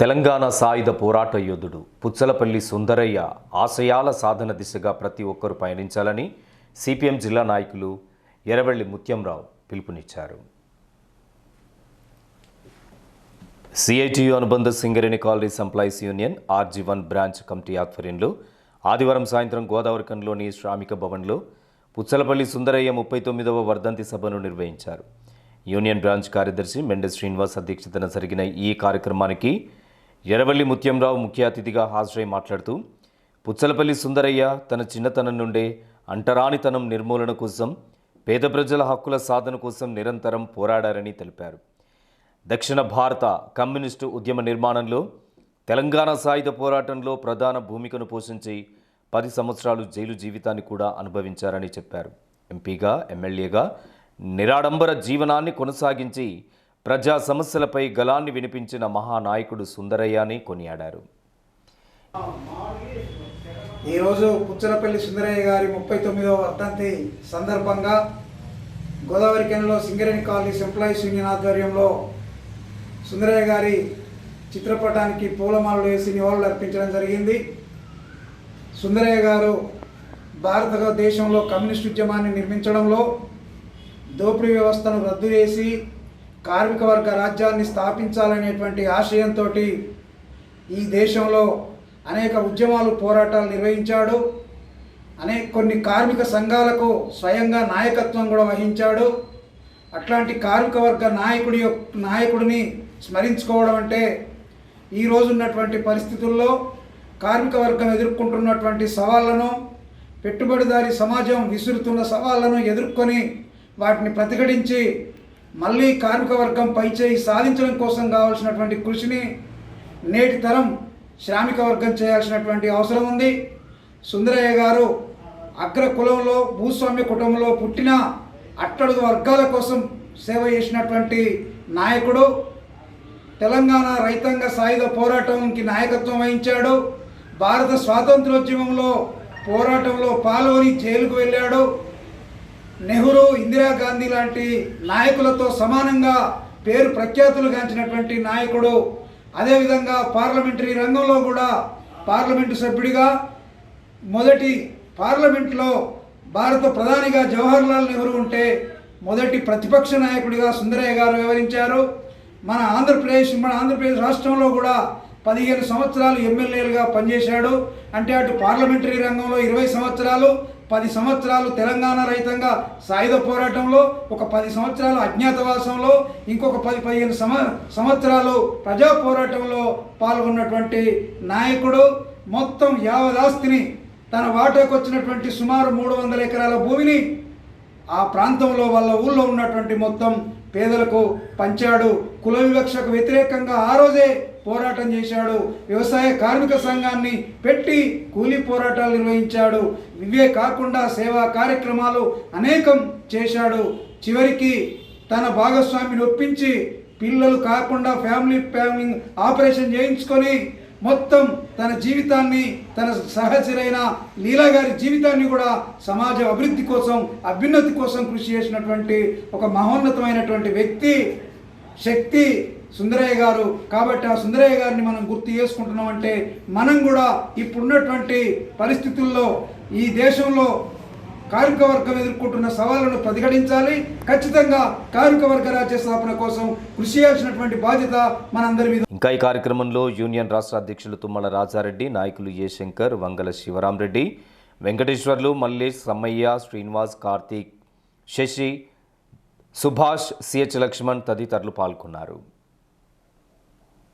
తెలంగాణ సాయుధ పోరాట యోధుడు పుచ్చలపల్లి సుందరయ్య ఆశయాల సాధన దిశగా ప్రతి ఒక్కరూ పయనించాలని సిపిఎం జిల్లా నాయకులు ఎర్రవెల్లి ముత్యంరావు పిలుపునిచ్చారు. సిఐటియు అనుబంధ Singareni colonies employees union RG one branch committee ఆధ్వర్యంలో ఆదివారం సాయంత్రం గోదావరికంలోని శ్రామిక భవన్లో పుచ్చలపల్లి సుందరయ్య ముప్పై తొమ్మిదవ వర్ధంతి సభను నిర్వహించారు. యూనియన్ బ్రాంచ్ కార్యదర్శి మెండె శ్రీనివాస్ అధ్యక్షతన జరిగిన ఈ కార్యక్రమానికి ఎర్రవల్లి ముత్యంరావు ముఖ్య అతిథిగా హాజరై మాట్లాడుతూ పుచ్చలపల్లి సుందరయ్య తన చిన్నతనం నుండే అంటరానితనం నిర్మూలన కోసం పేద ప్రజల హక్కుల సాధన కోసం నిరంతరం పోరాడారని తెలిపారు. దక్షిణ భారత కమ్యూనిస్టు ఉద్యమ నిర్మాణంలో తెలంగాణ సాయుధ పోరాటంలో ప్రధాన భూమికను పోషించి పది సంవత్సరాలు జైలు జీవితాన్ని కూడా అనుభవించారని చెప్పారు. ఎంపీగా ఎమ్మెల్యేగా నిరాడంబర జీవనాన్ని కొనసాగించి ప్రజా సమస్యలపై గలాన్ని వినిపించిన మహానాయకుడు సుందరయ్య అని కొనియాడారు. ఈరోజు పుచ్చలపల్లి సుందరయ్య గారి ముప్పై తొమ్మిదవ వర్ధంతి సందర్భంగా గోదావరి కెనలో సింగరేణి కాలనీస్ ఎంప్లాయీస్ యూనియన్ ఆధ్వర్యంలో సుందరయ్య గారి చిత్రపటానికి పూలమాలలు వేసి నివాళులు అర్పించడం జరిగింది. సుందరయ్య గారు భారత దేశంలో కమ్యూనిస్ట్ ఉద్యమాన్ని నిర్మించడంలో దోపిడీ వ్యవస్థను రద్దు చేసి కార్మిక వర్గ రాజ్యాన్ని స్థాపించాలనేటువంటి ఆశయంతో ఈ దేశంలో అనేక ఉద్యమాలు పోరాటాలు నిర్వహించాడు. అనేక కొన్ని కార్మిక సంఘాలకు స్వయంగా నాయకత్వం కూడా వహించాడు. అట్లాంటి కార్మిక వర్గ నాయకుడి యొక్క నాయకుడిని స్మరించుకోవడం అంటే ఈ ఉన్నటువంటి పరిస్థితుల్లో కార్మిక వర్గం ఎదుర్కొంటున్నటువంటి సవాళ్ళను పెట్టుబడిదారీ సమాజం విసురుతున్న సవాళ్ళను ఎదుర్కొని వాటిని ప్రతిఘటించి మళ్ళీ కార్మిక వర్గం పైచేయి సాధించడం కోసం కావాల్సినటువంటి కృషిని నేటి తరం శ్రామిక వర్గం చేయాల్సినటువంటి అవసరం ఉంది. సుందరయ్య గారు అగ్ర కులంలో భూస్వామ్య కుటుంబంలో పుట్టిన అట్టడుగు వర్గాల కోసం సేవ చేసినటువంటి నాయకుడు తెలంగాణ రైతాంగ సాయుధ పోరాటంకి నాయకత్వం వహించాడు. భారత స్వాతంత్రోద్యమంలో పోరాటంలో పాల్గొని జైలుకు వెళ్ళాడు. ఇందిరాగాంధీ లాంటి నాయకులతో సమానంగా పేరు ప్రఖ్యాతులు గాంచినటువంటి నాయకుడు అదేవిధంగా పార్లమెంటరీ రంగంలో కూడా పార్లమెంటు సభ్యుడిగా మొదటి పార్లమెంట్లో భారత ప్రధానిగా జవహర్లాల్ నెహ్రూ ఉంటే మొదటి ప్రతిపక్ష నాయకుడిగా సుందరయ్య గారు వివరించారు మన ఆంధ్రప్రదేశ్ మన ఆంధ్రప్రదేశ్ రాష్ట్రంలో కూడా పదిహేను సంవత్సరాలు ఎమ్మెల్యేలుగా పనిచేశాడు. అంటే అటు పార్లమెంటరీ రంగంలో ఇరవై సంవత్సరాలు పది సంవత్సరాలు తెలంగాణ రైతంగా సాయుధ పోరాటంలో ఒక పది సంవత్సరాలు అజ్ఞాతవాసంలో ఇంకొక పది పదిహేను సంవ సంవత్సరాలు ప్రజా పోరాటంలో పాల్గొన్నటువంటి నాయకుడు మొత్తం యావదాస్తిని తన వాటాకు వచ్చినటువంటి సుమారు మూడు వందల ఎకరాల భూమిని ఆ ప్రాంతంలో వాళ్ళ ఊళ్ళో ఉన్నటువంటి మొత్తం పేదలకు పంచాడు. కుల వివక్షకు వ్యతిరేకంగా ఆ రోజే పోరాటం చేశాడు. వ్యవసాయ కార్మిక సంఘాన్ని పెట్టి కూలీ పోరాటాలు నిర్వహించాడు. ఇవే కాకుండా సేవా కార్యక్రమాలు అనేకం చేశాడు. చివరికి తన భాగస్వామిని ఒప్పించి పిల్లలు కాకుండా ఫ్యామిలీ ప్లానింగ్ ఆపరేషన్ చేయించుకొని మొత్తం తన జీవితాన్ని తన సహచరైన లీలా గారి జీవితాన్ని కూడా సమాజ అభివృద్ధి కోసం అభ్యున్నతి కోసం కృషి చేసినటువంటి ఒక మహోన్నతమైనటువంటి వ్యక్తి. శక్తి సుందరయ్య గారు. కాబట్టి ఆ సుందరయ్య గారిని మనం గుర్తు చేసుకుంటున్నామంటే మనం కూడా ఇప్పుడున్నటువంటి పరిస్థితుల్లో ఈ దేశంలో కార్మిక వర్గం ఎదుర్కొంటున్న సవాళ్ళను ప్రతిఘటించాలి. ఖచ్చితంగా కార్మిక వర్గ రాజ్య స్థాపన కోసం కృషి చేయాల్సినటువంటి బాధ్యత మనందరి మీద ఇంకా ఈ కార్యక్రమంలో యూనియన్ రాష్ట్ర అధ్యక్షులు తుమ్మల రాజారెడ్డి నాయకులు ఏ శంకర్ వంగల శివరామరెడ్డి వెంకటేశ్వర్లు మల్లేష్ సమ్మయ్య శ్రీనివాస్ కార్తీక్ శశి సుభాష్ సిహెచ్ లక్ష్మణ్ తదితరులు పాల్గొన్నారు.